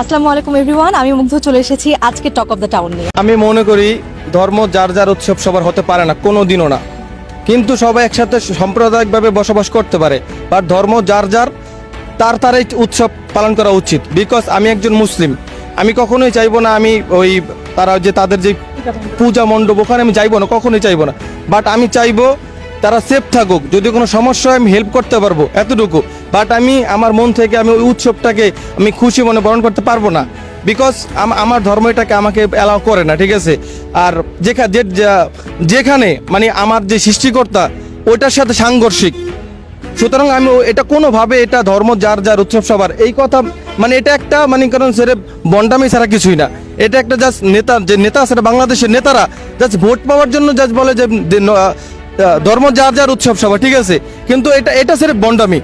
আসসালামু আলাইকুম এভরিওয়ান আমি মুগ্ধ চলে এসেছি আজকে টক অফ দ্য টাউন নিয়ে। আমি মনে করি ধর্ম যার যার উৎসব সবার হতে পারে না কোনো দিনও না। কিন্তু সবাই একসাথে সাম্প্রদায়িকভাবে বসবাস করতে পারে বাট ধর্ম যার যার, তার তার এই উৎসব পালন করা উচিত। বিকজ আমি একজন মুসলিম, আমি কখনোই চাইব না আমি ওই তারা যে তাদের যে পূজা মণ্ডপ ওখানে আমি যাইবো না, কখনোই চাইব না। বাট আমি চাইব তারা সেফ থাকুক, যদি কোনো সমস্যা আমি হেল্প করতে পারব, এতটুকু। বাট আমি, আমার মন থেকে আমি ওই উৎসবটাকে আমি খুশি মনে বরণ করতে পারব না। বিকজ আমার ধর্ম এটাকে আমাকে অ্যালাউ করে না, ঠিক আছে? আর যেখানে যেখানে মানে আমার যে সৃষ্টিকর্তা, ওইটার সাথে সাংঘর্ষিক। সুতরাং আমি এটা কোনোভাবে এটা ধর্ম, যার যার উৎসব সবার, এই কথা মানে এটা একটা মানে কারণ সেরে বন্ডামি ছাড়া কিছুই না। এটা একটা জাস্ট নেতা, যে নেতা এটা বাংলাদেশের নেতারা জাস্ট ভোট পাওয়ার জন্য জাস্ট বলে যে ধর্ম যার যার উৎসব সবার, ঠিক আছে? কিন্তু এটা এটা সেরে বন্ডামি।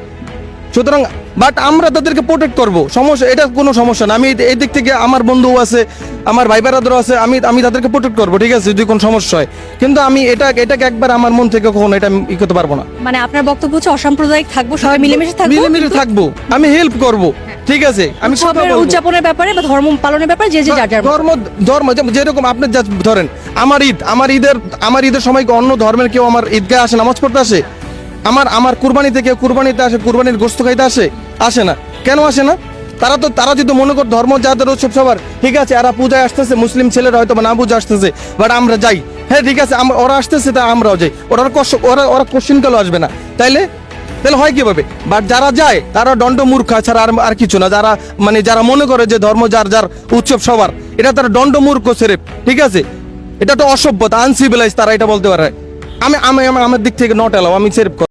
সুতরাং বাট আমরা তাদেরকে প্রোটেক্ট করব। সমস্যা এটা কোনো সমস্যা না। আমি এই- দিক থেকে আমার বন্ধু আছে আমার ভাই বেড়াদেরও আছে আমি আমি তাদেরকে প্রোটেক্ট করব ঠিক আছে? যদি কোনো সমস্যা হয়। কিন্তু আমি এটা এটাকে একবার আমার মন থেকে কখনো এটা ই করতে পারব না। মানে আপনার বক্তব্য হচ্ছে অসাম্প্রদায়িক থাকব সবাই মিলেমিশে থাকব? মিলেমিশে থাকব। আমি হেল্প করব ঠিক আছে? আমি উদযাপনের ব্যাপারে বা ধর্ম পালনের ব্যাপারে যে যে যার যার ধর্ম ধর্ম যেরকম আপনি ধরেন আমার ঈদ আমার ঈদের আমার ঈদের সময় অন্য ধর্মের কেউ আমার ঈদগাহে আসে নামাজ পড়তে আসে? আমার আমার কুরবানিতে কেউ কুরবানিতে আসে, কুরবানির গোস্ত খাইতে আসে? আসে না। কেন আসে না? তারা তো, তারা যদি মনে কর ধর্ম যাদের উৎসব সবার, ঠিক আছে, এরা পূজায় আসতেছে, মুসলিম ছেলেরা হয়তো না পূজা আসতেছে বাট আমরা যাই। হ্যাঁ ঠিক আছে আম- ওরা আসতেছে, তা আমরাও যাই। ওরা কষ্ট, ওরা ওরা কোশ্চিন কালো আসবে না। তাইলে? তাহলে হয় কীভাবে? বাট যারা যায়, তারা দণ্ড মূর্খা ছাড়া আর কিছু না। যারা মানে যারা মনে করে যে ধর্ম যার যার উৎসব সবার, এটা তারা দণ্ড মূর্খ সেরে ঠিক আছে? এটা তো অসভ্যতা আনসিভিলাইজ তারা এটা বলতে পারে। আমি আমি, আমি- আমার দিক থেকে নট এলাও আমি সেরেপ